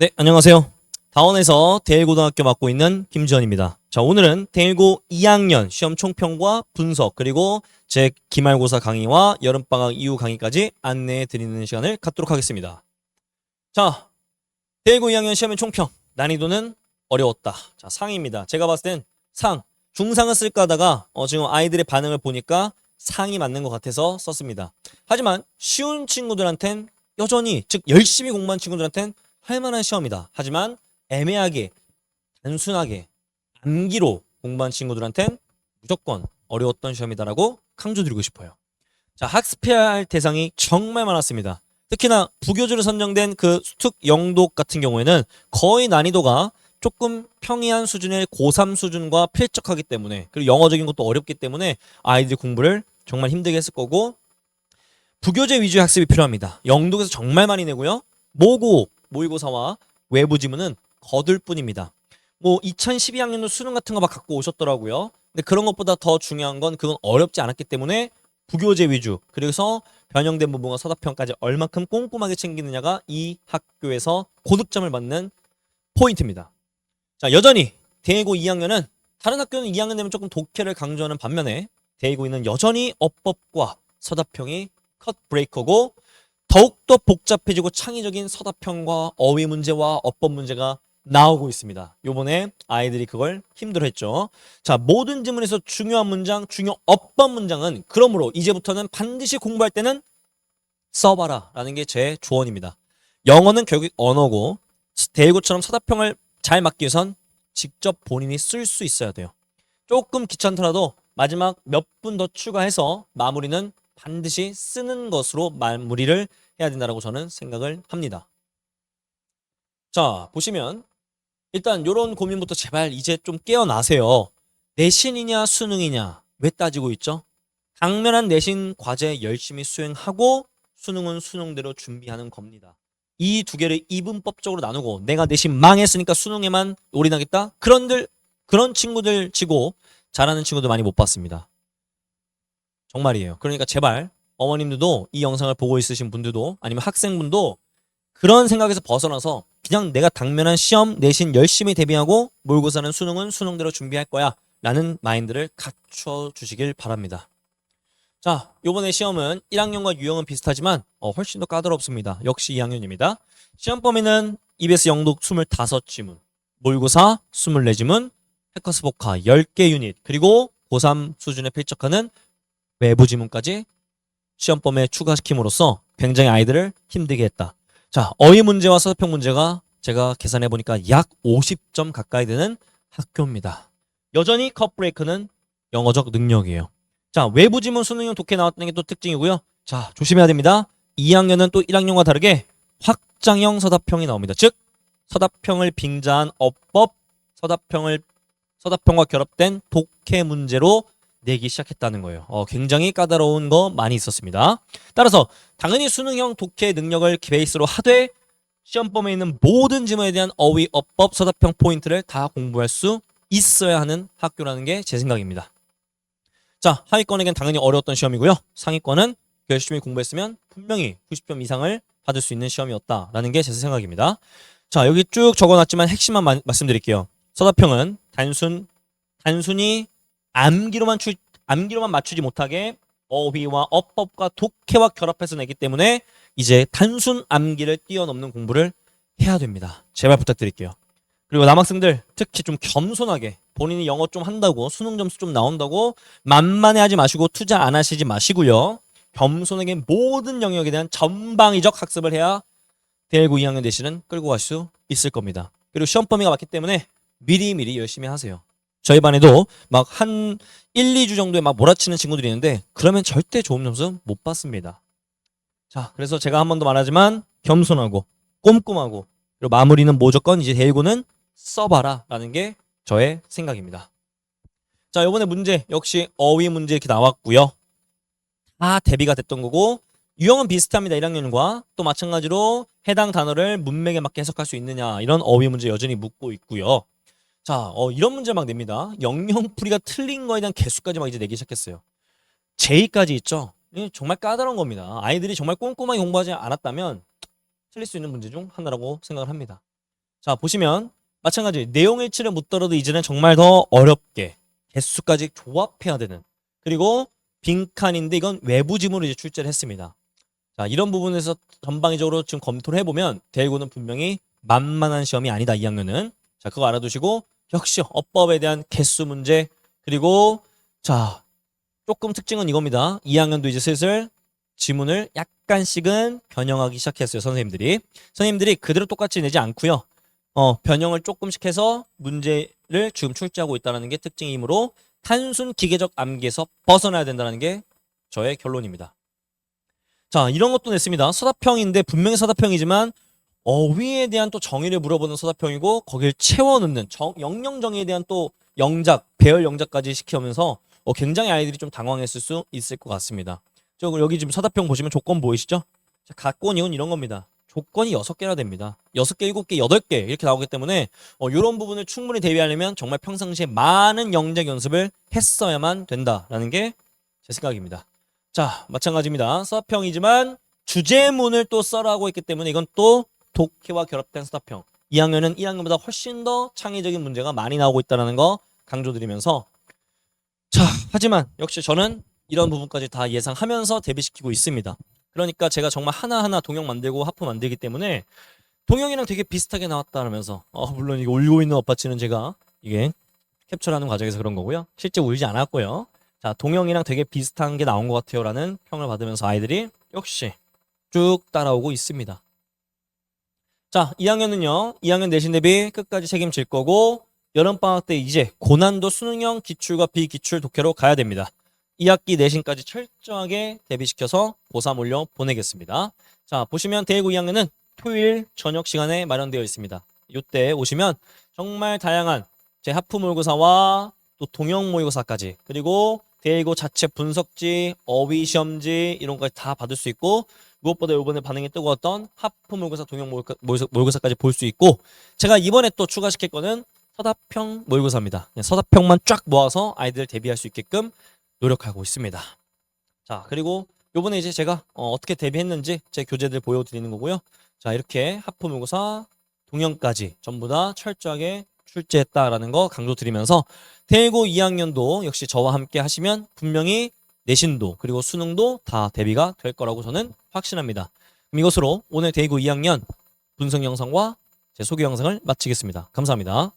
네, 안녕하세요. 다원에서 대일고등학교 맡고 있는 김지현입니다. 자, 오늘은 대일고 2학년 시험 총평과 분석 그리고 제 기말고사 강의와 여름방학 이후 강의까지 안내해 드리는 시간을 갖도록 하겠습니다. 자, 대일고 2학년 시험의 총평 난이도는 어려웠다. 자, 상입니다. 제가 봤을 땐 상, 중상을 쓸까 하다가 어, 지금 아이들의 반응을 보니까 상이 맞는 것 같아서 썼습니다. 하지만 쉬운 친구들한텐 여전히 즉 열심히 공부한 친구들한텐 할 만한 시험이다. 하지만 애매하게 단순하게 암기로 공부한 친구들한텐 무조건 어려웠던 시험이다라고 강조드리고 싶어요. 자, 학습해야 할 대상이 정말 많았습니다. 특히나 부교주로 선정된 그 수특 영독 같은 경우에는 거의 난이도가 조금 평이한 수준의 고3 수준과 필적하기 때문에 그리고 영어적인 것도 어렵기 때문에 아이들 공부를 정말 힘들게 했을 거고 부교재 위주의 학습이 필요합니다. 영독에서 정말 많이 내고요. 모고 모의고사와 외부 지문은 거들 뿐입니다. 뭐 2012학년도 수능 같은 거 막 갖고 오셨더라고요. 근데 그런 것보다 더 중요한 건 그건 어렵지 않았기 때문에 부교재 위주 그래서 변형된 부분과 서답형까지 얼만큼 꼼꼼하게 챙기느냐가 이 학교에서 고득점을 받는 포인트입니다. 자 여전히 대고 2학년은 다른 학교는 2학년 되면 조금 독해를 강조하는 반면에 대고이는 여전히 어법과 서답형이 컷 브레이커고 더욱더 복잡해지고 창의적인 서답형과 어휘 문제와 어법 문제가 나오고 있습니다. 요번에 아이들이 그걸 힘들어했죠. 자, 모든 지문에서 중요한 문장, 중요 어법 문장은 그러므로 이제부터는 반드시 공부할 때는 써봐라 라는 게 제 조언입니다. 영어는 결국 언어고 대일고처럼 서답형을 잘 맞기 위해선 직접 본인이 쓸 수 있어야 돼요. 조금 귀찮더라도 마지막 몇 분 더 추가해서 마무리는 반드시 쓰는 것으로 마무리를 해야 된다고 저는 생각을 합니다. 자, 보시면 일단 이런 고민부터 제발 이제 좀 깨어나세요. 내신이냐 수능이냐 왜 따지고 있죠? 당면한 내신 과제 열심히 수행하고 수능은 수능대로 준비하는 겁니다. 이 두 개를 이분법적으로 나누고 내가 내신 망했으니까 수능에만 올인하겠다? 그런들 그런 친구들 치고 잘하는 친구들 많이 못 봤습니다. 정말이에요. 그러니까 제발 어머님들도 이 영상을 보고 있으신 분들도 아니면 학생분도 그런 생각에서 벗어나서 그냥 내가 당면한 시험 내신 열심히 대비하고 모의고사는 수능은 수능대로 준비할 거야 라는 마인드를 갖춰 주시길 바랍니다. 자, 요번에 시험은 1학년과 유형은 비슷하지만 어, 훨씬 더 까다롭습니다. 역시 2학년입니다. 시험 범위는 EBS 영독 25지문, 모의고사 24지문, 해커스 복화 10개 유닛, 그리고 고3 수준에 필적하는 외부 지문까지 시험범에 추가시킴으로써 굉장히 아이들을 힘들게 했다. 자, 어휘 문제와 서평 문제가 제가 계산해 보니까 약 50점 가까이 되는 학교입니다. 여전히 컷 브레이크는 영어적 능력이에요. 자, 외부 지문 수능형 독해 나왔다는 게 또 특징이고요. 자, 조심해야 됩니다. 2학년은 또 1학년과 다르게 확장형 서답형이 나옵니다. 즉, 서답형을 빙자한 어법, 서답형을 서답형과 결합된 독해 문제로 내기 시작했다는 거예요. 어, 굉장히 까다로운 거 많이 있었습니다. 따라서 당연히 수능형 독해 능력을 베이스로 하되 시험범에 있는 모든 지문에 대한 어휘, 어법, 서답형 포인트를 다 공부할 수 있어야 하는 학교라는 게 제 생각입니다. 자, 하위권에겐 당연히 어려웠던 시험이고요. 상위권은 열심히 공부했으면 분명히 90점 이상을 받을 수 있는 시험이었다라는 게 제 생각입니다. 자, 여기 쭉 적어놨지만 핵심만 마- 말씀드릴게요. 서답형은 단순 단순히 암기로만 추, 암기로만 맞추지 못하게 어휘와 어법과 독해와 결합해서 내기 때문에 이제 단순 암기를 뛰어넘는 공부를 해야 됩니다. 제발 부탁드릴게요. 그리고 남학생들 특히 좀 겸손하게 본인이 영어 좀 한다고 수능 점수 좀 나온다고 만만해 하지 마시고 투자 안 하시지 마시고요. 겸손하게 모든 영역에 대한 전방위적 학습을 해야 대구 2학년 대신은 끌고 갈 수 있을 겁니다. 그리고 시험 범위가 맞기 때문에 미리 미리 열심히 하세요. 저희 반에도 막 한 1, 2주 정도에 막 몰아치는 친구들이 있는데 그러면 절대 좋은 점수 못 받습니다. 자, 그래서 제가 한 번 더 말하지만 겸손하고 꼼꼼하고 그리고 마무리는 무조건 이제 대구는 써봐라 라는 게 저의 생각입니다. 자, 이번에 문제 역시 어휘 문제 이렇게 나왔고요. 다 대비가 됐던 거고 유형은 비슷합니다. 1학년과 또 마찬가지로 해당 단어를 문맥에 맞게 해석할 수 있느냐 이런 어휘 문제 여전히 묻고 있고요. 자, 어, 이런 문제 막 냅니다. 영영풀이가 틀린 거에 대한 개수까지 막 이제 내기 시작했어요. 제2까지 있죠. 이게 정말 까다로운 겁니다. 아이들이 정말 꼼꼼하게 공부하지 않았다면 틀릴 수 있는 문제 중 하나라고 생각을 합니다. 자, 보시면 마찬가지 내용 일치를 묻더라도 이제는 정말 더 어렵게 개수까지 조합해야 되는 그리고 빈칸인데 이건 외부 지문으로 이제 출제를 했습니다. 자, 이런 부분에서 전방위적으로 지금 검토를 해보면 대구는 분명히 만만한 시험이 아니다 2학년은 자 그거 알아두시고 역시 어법에 대한 개수 문제 그리고 자 조금 특징은 이겁니다. 2학년도 이제 슬슬 지문을 약간씩은 변형하기 시작했어요 선생님들이. 선생님들이 그대로 똑같이 내지 않고요. 어 변형을 조금씩 해서 문제를 지금 출제하고 있다는 게 특징이므로 단순 기계적 암기에서 벗어나야 된다는 게 저의 결론입니다. 자 이런 것도 냈습니다. 서다평인데 분명히 서다평이지만 어휘에 대한 또 정의를 물어보는 서다평이고 거길 채워넣는 정, 영영 정의에 대한 또 영작 배열 영작까지 시키면서 어, 굉장히 아이들이 좀 당황했을 수 있을 것 같습니다. 저 여기 지금 서다평 보시면 조건 보이시죠? 자, 각권이온 이런 겁니다. 조건이 여섯 개나 됩니다. 여섯 개, 일곱 개, 여덟 개 이렇게 나오기 때문에 어, 이런 부분을 충분히 대비하려면 정말 평상시에 많은 영작 연습을 했어야만 된다라는 게 제 생각입니다. 자, 마찬가지입니다. 서평이지만 주제문을 또 써라고 했기 때문에 이건 또 독해와 결합된 서다평. 2학년은 1학년보다 훨씬 더 창의적인 문제가 많이 나오고 있다는 거 강조드리면서 자, 하지만 역시 저는 이런 부분까지 다 예상하면서 대비시키고 있습니다. 그러니까 제가 정말 하나하나 동영 만들고 하프 만들기 때문에 동영이랑 되게 비슷하게 나왔다면서 어, 물론 이거 울고 있는 엇받치는 제가 이게 캡처하는 과정에서 그런 거고요. 실제 울지 않았고요. 자, 동영이랑 되게 비슷한 게 나온 것 같아요라는 평을 받으면서 아이들이 역시 쭉 따라오고 있습니다. 자, 2학년은요. 2학년 내신 대비 끝까지 책임질 거고 여름방학 때 이제 고난도 수능형 기출과 비기출 독해로 가야 됩니다. 2학기 내신까지 철저하게 대비시켜서 고3 올려 보내겠습니다. 자, 보시면 대구 2학년은 토요일 저녁 시간에 마련되어 있습니다. 이때 오시면 정말 다양한 제 하프 모의고사와 또 동영 모의고사까지 그리고 대구 자체 분석지, 어휘 시험지 이런 것까지 다 받을 수 있고 무엇보다 이번에 반응이 뜨거웠던 하프 모의고사, 동영 모의고사, 모의고사까지 볼 수 있고 제가 이번에 또 추가시킬 거는 서다평 모의고사입니다. 서다평만 쫙 모아서 아이들 대비할 수 있게끔 노력하고 있습니다. 자 그리고 요번에 이제 제가 어, 떻게 대비했는지 제 교재들 보여드리는 거고요. 자 이렇게 하프 모의고사 동영까지 전부 다 철저하게 출제했다라는 거 강조드리면서 대고 2학년도 역시 저와 함께 하시면 분명히 내신도 그리고 수능도 다 대비가 될 거라고 저는 확신합니다. 그럼 이것으로 오늘 대구 2학년 분석 영상과 제 소개 영상을 마치겠습니다. 감사합니다.